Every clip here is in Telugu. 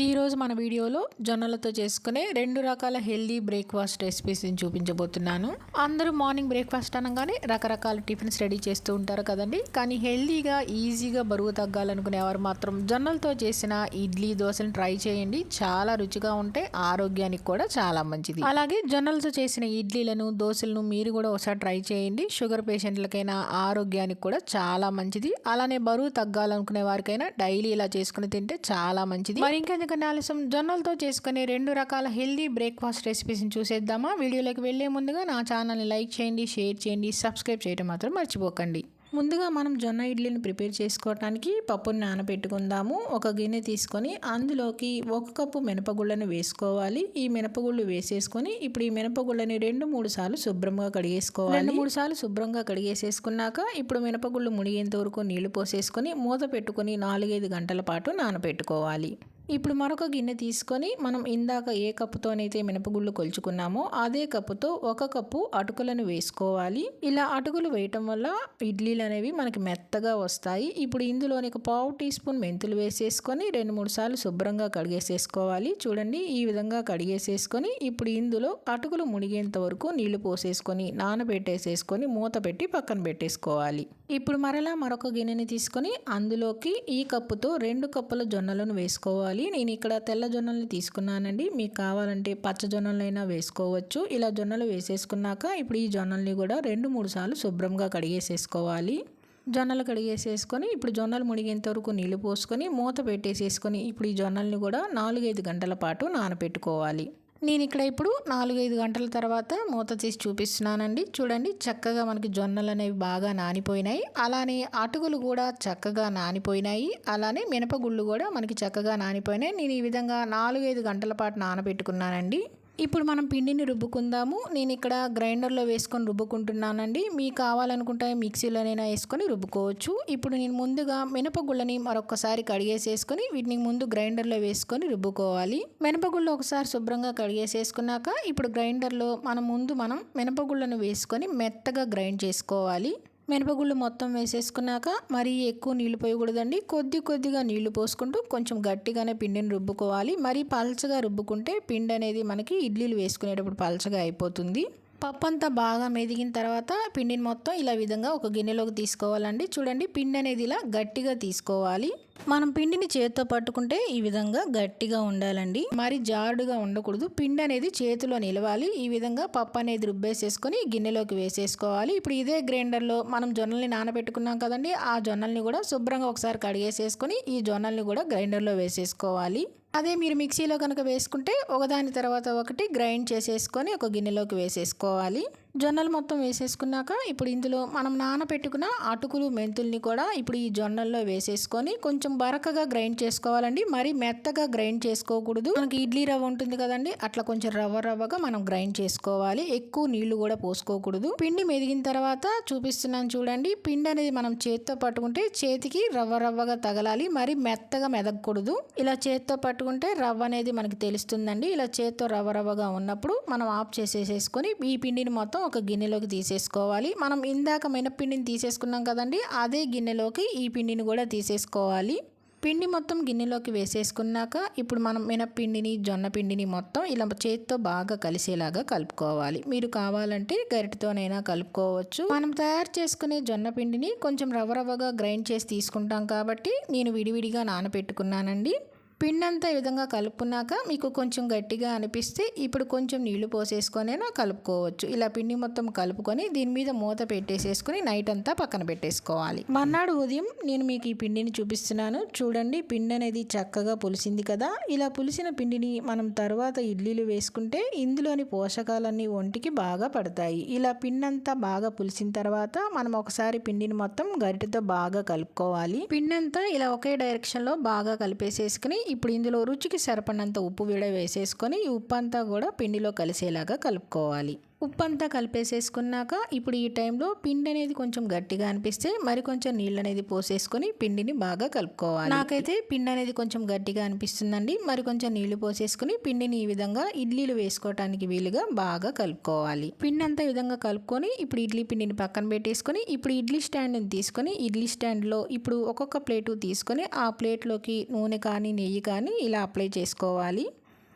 ఈరోజు మన వీడియోలో జొన్నలతో చేసుకునే రెండు రకాల హెల్దీ బ్రేక్ఫాస్ట్ రెసిపీస్ని చూపించబోతున్నాను. అందరూ మార్నింగ్ బ్రేక్ఫాస్ట్ అనగానే రకరకాల టిఫిన్స్ రెడీ చేస్తూ ఉంటారు కదండి. కానీ హెల్దీగా ఈజీగా బరువు తగ్గాలనుకునేవారు మాత్రం జొన్నలతో చేసిన ఇడ్లీ దోశలు ట్రై చేయండి. చాలా రుచిగా ఉంటే ఆరోగ్యానికి కూడా చాలా మంచిది. అలాగే జొన్నలతో చేసిన ఇడ్లీలను దోశలను మీరు కూడా ఒకసారి ట్రై చేయండి. షుగర్ పేషెంట్లకైనా ఆరోగ్యానికి కూడా చాలా మంచిది. అలానే బరువు తగ్గాలనుకునే వారికైనా డైలీ ఇలా చేసుకుని తింటే చాలా మంచిది. మరి ఇంకెందుకన్నా ఆలస్యం జొన్నలతో చేసుకునే రెండు రకాల హెల్దీ బ్రేక్ఫాస్ట్ రెసిపీస్ని చూసేద్దామా? వీడియోలోకి వెళ్ళే ముందుగా నా ఛానల్ని లైక్ చేయండి షేర్ చేయండి సబ్స్క్రైబ్ చేయడం మాత్రం మర్చిపోకండి. ముందుగా మనం జొన్న ఇడ్లీని ప్రిపేర్ చేసుకోవడానికి పప్పుని నానబెట్టుకుందాము. ఒక గిన్నె తీసుకొని అందులోకి ఒక కప్పు మినపగుళ్ళని వేసుకోవాలి. ఈ మినపగుళ్ళు వేసేసుకొని ఇప్పుడు ఈ మినపగుళ్ళని రెండు మూడు సార్లు శుభ్రంగా కడిగేసుకోవాలి. రెండు మూడు సార్లు శుభ్రంగా కడిగేసేసుకున్నాక ఇప్పుడు మినపగుళ్ళు మునిగేంత వరకు నీళ్ళు పోసేసుకొని మూత పెట్టుకొని నాలుగైదు గంటల పాటు నానబెట్టుకోవాలి. ఇప్పుడు మరొక గిన్నె తీసుకొని మనం ఇందాక ఏ కప్పుతోనైతే మినపగుళ్ళు కొలుచుకున్నామో అదే కప్పుతో ఒక కప్పు అటుకులను వేసుకోవాలి. ఇలా అటుకులు వేయటం వల్ల ఇడ్లీలు అనేవి మనకి మెత్తగా వస్తాయి. ఇప్పుడు ఇందులోని ఒక పావు టీ స్పూన్ మెంతులు వేసేసుకొని రెండు మూడు సార్లు శుభ్రంగా కడిగేసేసుకోవాలి. చూడండి ఈ విధంగా కడిగేసేసుకొని ఇప్పుడు ఇందులో అటుకులు మునిగేంత వరకు నీళ్ళు పోసేసుకొని నానబెట్టేసేసుకొని మూత పెట్టి పక్కన పెట్టేసుకోవాలి. ఇప్పుడు మరలా మరొక గిన్నెని తీసుకొని అందులోకి ఈ కప్పుతో రెండు కప్పుల జొన్నలను వేసుకోవాలి. నేను ఇక్కడ తెల్ల జొన్నల్ని తీసుకున్నానండి. మీకు కావాలంటే పచ్చ జొన్నలైనా వేసుకోవచ్చు. ఇలా జొన్నలు వేసేసుకున్నాక ఇప్పుడు ఈ జొన్నల్ని కూడా రెండు మూడు సార్లు శుభ్రంగా కడిగేసేసుకోవాలి. జొన్నలు కడిగేసేసుకొని ఇప్పుడు జొన్నలు మునిగేంత వరకు నీళ్ళు పోసుకొని మూత పెట్టేసేసుకొని ఇప్పుడు ఈ జొన్నల్ని కూడా నాలుగైదు గంటల పాటు నానబెట్టుకోవాలి నేను ఇక్కడ ఇప్పుడు నాలుగైదు గంటల తర్వాత మూత తీసి చూపిస్తున్నానండి. చూడండి చక్కగా మనకి జొన్నలు అనేవి బాగా నానిపోయినాయి. అలానే అటుకులు కూడా చక్కగా నానిపోయినాయి. అలానే మినపగుళ్ళు కూడా మనకి చక్కగా నానిపోయినాయి. నేను ఈ విధంగా నాలుగైదు గంటల పాటు నానబెట్టుకున్నానండి. ఇప్పుడు మనం పిండిని రుబ్బుకుందాము. నేను ఇక్కడ గ్రైండర్లో వేసుకొని రుబ్బుకుంటున్నానండి. మీకు కావాలనుకుంటే మిక్సీలోనైనా వేసుకొని రుబ్బుకోవచ్చు. ఇప్పుడు నేను ముందుగా మినపగుళ్ళని మరొకసారి కడిగేసేసుకొని వీటిని ముందు గ్రైండర్లో వేసుకొని రుబ్బుకోవాలి. మినపగుళ్ళు ఒకసారి శుభ్రంగా కడిగేసేసుకున్నాక ఇప్పుడు గ్రైండర్లో మనం ముందు మనం మినపగుళ్ళను వేసుకొని మెత్తగా గ్రైండ్ చేసుకోవాలి. మినపగుళ్ళు మొత్తం వేసేసుకున్నాక మరీ ఎక్కువ నీళ్ళు పోయకూడదండి. కొద్ది కొద్దిగా నీళ్ళు పోసుకుంటూ కొంచెం గట్టిగానే పిండిని రుబ్బుకోవాలి. మరీ పలచగా రుబ్బుకుంటే పిండి అనేది మనకి ఇడ్లీలు వేసుకునేటప్పుడు పలచగా అయిపోతుంది. పప్పు అంతా బాగా మెదిగిన తర్వాత పిండిని మొత్తం ఇలా విధంగా ఒక గిన్నెలోకి తీసుకోవాలండి. చూడండి పిండి అనేది ఇలా గట్టిగా తీసుకోవాలి. మనం పిండిని చేతితో పట్టుకుంటే ఈ విధంగా గట్టిగా ఉండాలండి. మరి జారుడుగా ఉండకూడదు. పిండి అనేది చేతిలో నిలవాలి. ఈ విధంగా పప్పు అనేది రుబ్బేసేసుకొని గిన్నెలోకి వేసేసుకోవాలి. ఇప్పుడు ఇదే గ్రైండర్లో మనం జొన్నల్ని నానబెట్టుకున్నాం కదండి ఆ జొన్నల్ని కూడా శుభ్రంగా ఒకసారి కడిగేసేసుకొని ఈ జొన్నల్ని కూడా గ్రైండర్లో వేసేసుకోవాలి. అదే మీరు మిక్సీలో కనుక వేసుకుంటే ఒకదాని తర్వాత ఒకటి గ్రైండ్ చేసేసుకొని ఒక గిన్నెలోకి వేసేసుకోవాలి. జొన్నలు మొత్తం వేసేసుకున్నాక ఇప్పుడు ఇందులో మనం నానబెట్టుకున్న అటుకులు మెంతుల్ని కూడా ఇప్పుడు ఈ జొన్నల్లో వేసేసుకొని కొంచెం బరకగా గ్రైండ్ చేసుకోవాలండి. మరి మెత్తగా గ్రైండ్ చేసుకోకూడదు. మనకి ఇడ్లీ రవ్వ ఉంటుంది కదండి అట్లా కొంచెం రవ్వ రవ్వగా మనం గ్రైండ్ చేసుకోవాలి. ఎక్కువ నీళ్ళు కూడా పోసుకోకూడదు. పిండి మెదిగిన తర్వాత చూపిస్తున్నాను చూడండి. పిండి అనేది మనం చేత్తో పట్టుకుంటే చేతికి రవ్వ రవ్వగా తగలాలి. మరి మెత్తగా మెదగకూడదు. ఇలా చేత్తో పట్టుకుంటే రవ్వ అనేది మనకి తెలుస్తుందండి. ఇలా చేత్తో రవ్వ రవ్వగా ఉన్నప్పుడు మనం ఆఫ్ చేసేసేసుకొని ఈ పిండిని మొత్తం ఒక గిన్నెలోకి తీసేసుకోవాలి. మనం ఇందాక మినపిండిని తీసేసుకున్నాం కదండి అదే గిన్నెలోకి ఈ పిండిని కూడా తీసేసుకోవాలి. పిండి మొత్తం గిన్నెలోకి వేసేసుకున్నాక ఇప్పుడు మనం మినపిండిని జొన్న పిండిని మొత్తం ఇలా చేతితో బాగా కలిసేలాగా కలుపుకోవాలి. మీరు కావాలంటే గరిటతోనైనా కలుపుకోవచ్చు. మనం తయారు చేసుకునే జొన్న పిండిని కొంచెం రవ్వ రవ్వగా గ్రైండ్ చేసి తీసుకుంటాం కాబట్టి నేను విడివిడిగా నానబెట్టుకున్నానండి. పిండి అంతా ఈ విధంగా కలుపుకున్నాక మీకు కొంచెం గట్టిగా అనిపిస్తే ఇప్పుడు కొంచెం నీళ్ళు పోసేసుకొనైనా కలుపుకోవచ్చు. ఇలా పిండి మొత్తం కలుపుకొని దీని మీద మూత పెట్టేసేసుకొని నైట్ అంతా పక్కన పెట్టేసుకోవాలి. మర్నాడు ఉదయం నేను మీకు ఈ పిండిని చూపిస్తున్నాను. చూడండి పిండి అనేది చక్కగా పులిసింది కదా. ఇలా పులిసిన పిండిని మనం తర్వాత ఇడ్లీలు వేసుకుంటే ఇందులోని పోషకాలన్నీ ఒంటికి బాగా పడతాయి. ఇలా పిండి అంతా బాగా పులిసిన తర్వాత మనం ఒకసారి పిండిని మొత్తం గరిటతో బాగా కలుపుకోవాలి. పిండి అంతా ఇలా ఒకే డైరెక్షన్లో బాగా కలిపేసేసుకుని ఇప్పుడు ఇందులో రుచికి సరిపడినంత ఉప్పు విడ వేసేసుకొని ఈ ఉప్పు అంతా కూడా పిండిలో కలిసేలాగా కలుపుకోవాలి. ఉప్పు అంతా కలిపేసేసుకున్నాక ఇప్పుడు ఈ టైంలో పిండి అనేది కొంచెం గట్టిగా అనిపిస్తే మరి కొంచెం నీళ్ళు అనేది పోసేసుకొని పిండిని బాగా కలుపుకోవాలి. నాకైతే పిండి అనేది కొంచెం గట్టిగా అనిపిస్తుందండి. మరి కొంచెం నీళ్ళు పోసేసుకుని పిండిని ఈ విధంగా ఇడ్లీలు వేసుకోవటానికి వీలుగా బాగా కలుపుకోవాలి. పిండి అంతా విధంగా కలుపుకొని ఇప్పుడు ఇడ్లీ పిండిని పక్కన పెట్టేసుకొని ఇప్పుడు ఇడ్లీ స్టాండ్ని తీసుకొని ఇడ్లీ స్టాండ్లో ఇప్పుడు ఒక్కొక్క ప్లేటు తీసుకొని ఆ ప్లేట్లోకి నూనె కానీ నెయ్యి కానీ ఇలా అప్లై చేసుకోవాలి.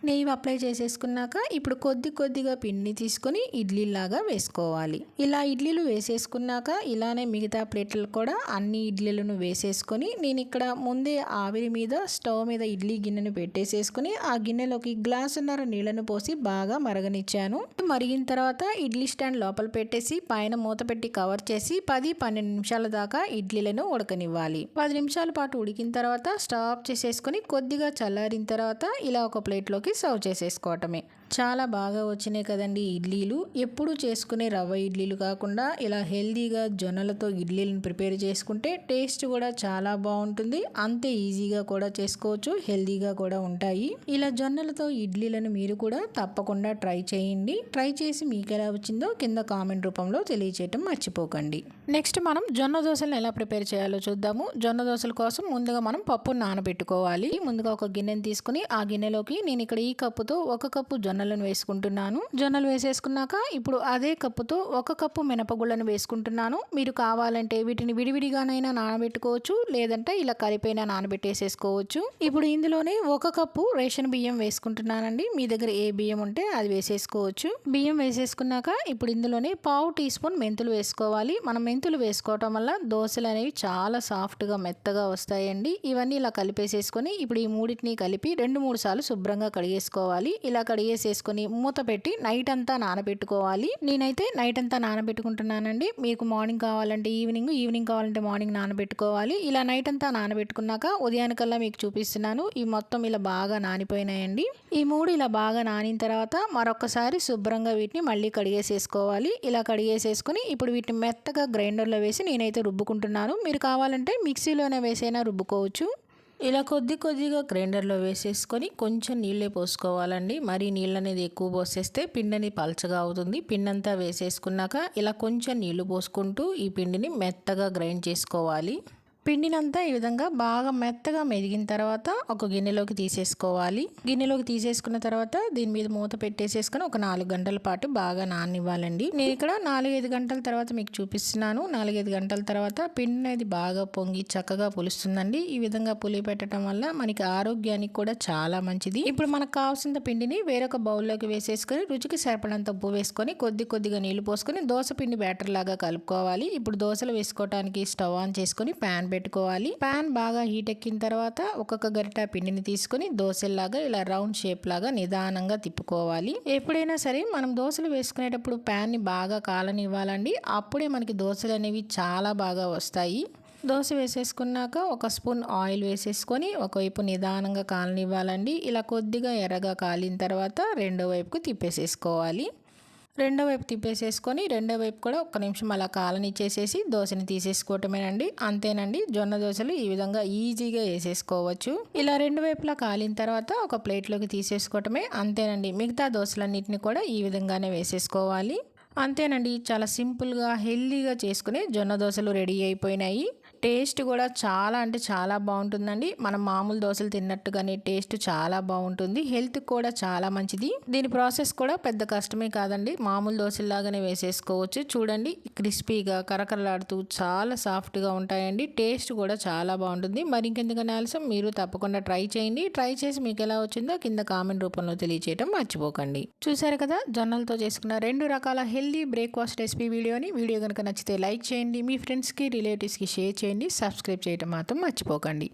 నెయ్యి అప్లై చేసేసుకున్నాక ఇప్పుడు కొద్ది కొద్దిగా పిండిని తీసుకొని ఇడ్లీలాగా వేసుకోవాలి. ఇలా ఇడ్లీలు వేసేసుకున్నాక ఇలానే మిగతా ప్లేట్లు కూడా అన్ని ఇడ్లీలను వేసేసుకొని నేను ఇక్కడ ముందే ఆవిరి మీద స్టవ్ మీద ఇడ్లీ గిన్నెను పెట్టేసేసుకుని ఆ గిన్నెలోకి గ్లాసున్నర నీళ్ళను పోసి బాగా మరగనిచ్చాను. మరిగిన తర్వాత ఇడ్లీ స్టాండ్ లోపల పెట్టేసి పైన మూత పెట్టి కవర్ చేసి పది పన్నెండు నిమిషాల దాకా ఇడ్లీలను ఉడకనివ్వాలి. పది నిమిషాల పాటు ఉడికిన తర్వాత స్టవ్ ఆఫ్ చేసేసుకొని కొద్దిగా చల్లారిన తర్వాత ఇలా ఒక ప్లేట్లోకి సర్వ్ చేసేసుకోవటమే. చాలా బాగా వచ్చినాయి కదండి ఇడ్లీలు. ఎప్పుడు చేసుకునే రవ్వ ఇడ్లీలు కాకుండా ఇలా హెల్దీగా జొన్నలతో ఇడ్లీలను ప్రిపేర్ చేసుకుంటే టేస్ట్ కూడా చాలా బాగుంటుంది. అంతే ఈజీగా కూడా చేసుకోవచ్చు హెల్దీగా కూడా ఉంటాయి. ఇలా జొన్నలతో ఇడ్లీలను మీరు కూడా తప్పకుండా ట్రై చేయండి. ట్రై చేసి మీకు ఎలా వచ్చిందో కింద కామెంట్ రూపంలో తెలియచేయటం మర్చిపోకండి. నెక్స్ట్ మనం జొన్న దోశలను ఎలా ప్రిపేర్ చేయాలో చూద్దాము. జొన్న దోశల కోసం ముందుగా మనం పప్పు నానబెట్టుకోవాలి. ముందుగా ఒక గిన్నెను తీసుకుని ఆ గిన్నెలోకి నేను ఇక్కడ ఈ కప్పుతో ఒక కప్పు జొన్న జొన్నలను వేసుకుంటున్నాను. జొన్నలు వేసేసుకున్నాక ఇప్పుడు అదే కప్పుతో ఒక కప్పు మినపగుళ్ళను వేసుకుంటున్నాను. మీరు కావాలంటే వీటిని విడివిడిగానైనా నానబెట్టుకోవచ్చు లేదంటే ఇలా కలిపైన నానబెట్టేసేసుకోవచ్చు. ఇప్పుడు ఇందులోనే ఒక కప్పు రేషన్ బియ్యం వేసుకుంటున్నానండి. మీ దగ్గర ఏ బియ్యం ఉంటే అది వేసేసుకోవచ్చు. బియ్యం వేసేసుకున్నాక ఇప్పుడు ఇందులోనే పావు టీ స్పూన్ మెంతులు వేసుకోవాలి. మనం మెంతులు వేసుకోవటం వల్ల దోశలు అనేవి చాలా సాఫ్ట్గా మెత్తగా వస్తాయండి. ఇవన్నీ ఇలా కలిపేసేసుకొని ఇప్పుడు ఈ మూడింటిని కలిపి రెండు మూడు సార్లు శుభ్రంగా కడిగేసుకోవాలి. ఇలా కడిగేసేసుకొని మూత పెట్టి నైట్ అంతా నానబెట్టుకోవాలి. నేనైతే నైట్ అంతా నానబెట్టుకుంటున్నానండి. మీకు మార్నింగ్ కావాలంటే ఈవినింగ్ ఈవినింగ్ కావాలంటే మార్నింగ్ నానబెట్టుకోవాలి. ఇలా నైట్ అంతా నానబెట్టుకున్నాక ఉదయానికల్లా మీకు చూపిస్తున్నాను. ఈ మొత్తం ఇలా బాగా నానిపోయినాయండి. ఈ మూడు ఇలా బాగా నానిన తర్వాత మరొకసారి శుభ్రంగా వీటిని మళ్ళీ కడిగేసేసుకోవాలి. ఇలా కడిగేసేసుకుని ఇప్పుడు వీటిని మెత్తగా గ్రైండర్లో వేసి నేనైతే రుబ్బుకుంటున్నాను. మీరు కావాలంటే మిక్సీలోనే వేసైనా రుబ్బుకోవచ్చు. ఇలా కొద్ది కొద్దిగా గ్రైండర్లో వేసేసుకొని కొంచెం నీళ్ళే పోసుకోవాలండి. మరి నీళ్ళు అనేది ఎక్కువ పోసేస్తే పిండిని పలచగా అవుతుంది. పిండి అంతా వేసేసుకున్నాక ఇలా కొంచెం నీళ్ళు పోసుకుంటూ ఈ పిండిని మెత్తగా గ్రైండ్ చేసుకోవాలి. పిండినంతా ఈ విధంగా బాగా మెత్తగా మెదిగిన తర్వాత ఒక గిన్నెలోకి తీసేసుకోవాలి. గిన్నెలోకి తీసేసుకున్న తర్వాత దీని మీద మూత పెట్టేసేసుకొని ఒక నాలుగు గంటల పాటు బాగా నాననివ్వాలండి. నేను ఇక్కడ నాలుగైదు గంటల తర్వాత మీకు చూపిస్తున్నాను. నాలుగైదు గంటల తర్వాత పిండి అనేది బాగా పొంగి చక్కగా పులుస్తుందండి. ఈ విధంగా పులి పెట్టడం వల్ల మనకి ఆరోగ్యానికి కూడా చాలా మంచిది. ఇప్పుడు మనకు కావాల్సిన పిండిని వేరొక బౌల్లోకి వేసేసుకొని రుచికి సరిపడంత ఉప్పు వేసుకొని కొద్ది కొద్దిగా నీళ్ళు పోసుకొని దోశ పిండి బ్యాటర్ లాగా కలుపుకోవాలి. ఇప్పుడు దోశలు వేసుకోవడానికి స్టవ్ ఆన్ చేసుకొని ప్యాన్ పెట్టుకోవాలి ప్యాన్ బాగా హీట్ ఎక్కిన తర్వాత ఒక్కొక్క గరిట పిండిని తీసుకొని దోశల్లాగా ఇలా రౌండ్ షేప్ లాగా నిదానంగా తిప్పుకోవాలి. ఎప్పుడైనా సరే మనం దోశలు వేసుకునేటప్పుడు ప్యాన్ని బాగా కాలనివ్వాలండి. అప్పుడే మనకి దోశలు అనేవి చాలా బాగా వస్తాయి. దోశ వేసేసుకున్నాక ఒక స్పూన్ ఆయిల్ వేసేసుకొని ఒకవైపు నిదానంగా కాలనివ్వాలండి. ఇలా కొద్దిగా ఎర్రగా కాలిన తర్వాత రెండో వైపుకు తిప్పేసేసుకోవాలి. రెండో వైపు తిప్పేసేసుకొని రెండో వైపు కూడా ఒక్క నిమిషం అలా కాలనిచ్చేసేసి దోశని తీసేసుకోవటమేనండి. అంతేనండి. జొన్న దోశలు ఈ విధంగా ఈజీగా వేసేసుకోవచ్చు. ఇలా రెండు వైపులా కాలిన తర్వాత ఒక ప్లేట్లోకి తీసేసుకోవటమే అంతేనండి. మిగతా దోశలన్నింటినీ కూడా ఈ విధంగానే వేసేసుకోవాలి. అంతేనండి. చాలా సింపుల్గా హెల్దీగా చేసుకునే జొన్న దోశలు రెడీ అయిపోయినాయి. టేస్ట్ కూడా చాలా అంటే చాలా బాగుంటుందండి. మనం మామూలు దోశలు తిన్నట్టుగానే టేస్ట్ చాలా బాగుంటుంది. హెల్త్ కూడా చాలా మంచిది. దీని ప్రాసెస్ కూడా పెద్ద కష్టమే కాదండి. మామూలు దోశలాగానే వేసేసుకోవచ్చు. చూడండి క్రిస్పీగా కరకరలాడుతూ చాలా సాఫ్ట్గా ఉంటాయండి. టేస్ట్ కూడా చాలా బాగుంటుంది. మరి ఇంకెందుకని ఆలస్యం? మీరు తప్పకుండా ట్రై చేయండి. ట్రై చేసి మీకు ఎలా వచ్చిందో కింద కామెంట్ రూపంలో తెలియచేయడం మర్చిపోకండి. చూసారు కదా జొన్నలతో చేసుకున్న రెండు రకాల హెల్దీ బ్రేక్ఫాస్ట్ రెసిపీ వీడియోని. వీడియో కనుక నచ్చితే లైక్ చేయండి. మీ ఫ్రెండ్స్కి రిలేటివ్స్కి షేర్ చేయండి. సబ్స్క్రైబ్ చేయడం మాత్రం మర్చిపోకండి.